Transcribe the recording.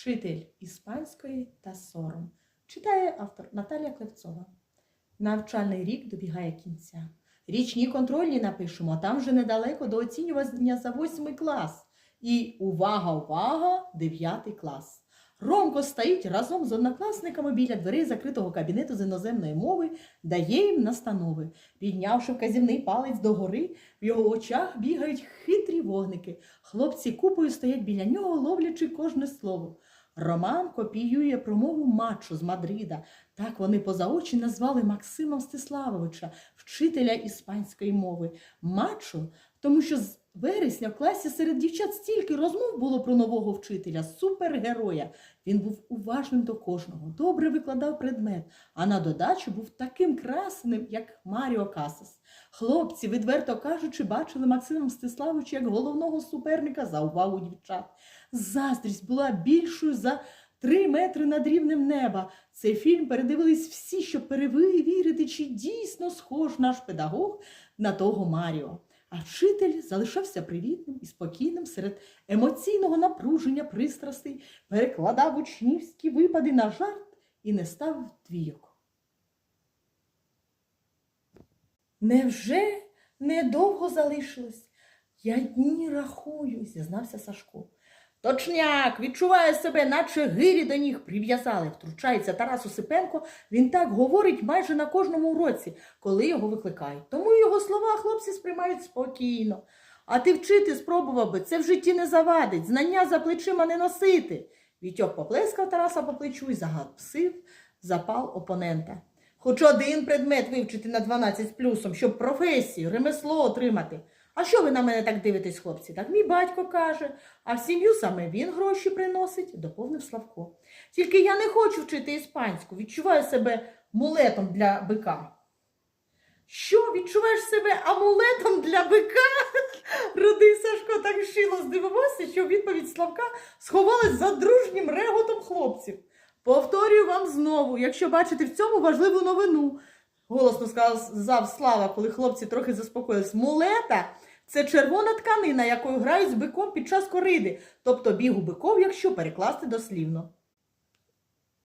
Вчитель іспанської та сором. Читає автор Наталія Клевцова. Навчальний рік добігає кінця. Річні контрольні напишемо, там вже недалеко до оцінювання за восьмий клас. І увага, увага, дев'ятий клас. Ромко стоїть разом з однокласниками біля дверей закритого кабінету з іноземної мови, дає їм настанови. Піднявши вказівний палець догори, в його очах бігають хитрі вогники. Хлопці купою стоять біля нього, ловлячи кожне слово. Роман копіює промову Мачо з Мадрида. Так вони поза очі назвали Максима Мстиславовича, вчителя іспанської мови. Мачо, тому що з вересня в класі серед дівчат стільки розмов було про нового вчителя, супергероя. Він був уважним до кожного, добре викладав предмет, а на додачу був таким красеним, як Маріо Касас. Хлопці, відверто кажучи, бачили Максима Мстиславовича як головного суперника за увагу дівчат. Заздрість була більшою за три метри над рівнем неба. Цей фільм передивились всі, щоб перевірити, чи дійсно схож наш педагог на того Маріо. А вчитель залишався привітним і спокійним серед емоційного напруження пристрастей, перекладав учнівські випади на жарт і не став двійок. Невже недовго залишилось? Я дні рахую, зізнався Сашко. Точняк, відчуває себе, наче гирі до ніг прив'язали. Втручається Тарас Осипенко. Він так говорить майже на кожному уроці, коли його викликають. Тому його слова хлопці сприймають спокійно. А ти вчити спробував би, це в житті не завадить, знання за плечима не носити. Вітьок поплескав Тараса по плечу і загасив запал опонента. Хоч один предмет вивчити на 12 з плюсом, щоб професію, ремесло отримати. А що ви на мене так дивитесь, хлопці? Так мій батько каже, а в сім'ю саме він гроші приносить, доповнив Славко. Тільки я не хочу вчити іспанську, відчуваю себе мулетом для бика. Що, відчуваєш себе амулетом для бика? Рудий Сашко так щило здивувався, що відповідь Славка сховалась за дружнім реготом хлопців. Повторюю вам знову, якщо бачите в цьому важливу новину, голосно сказав Слава, коли хлопці трохи заспокоїлись. Мулета це червона тканина, якою грають з биком під час кориди, тобто бігу биков, якщо перекласти дослівно.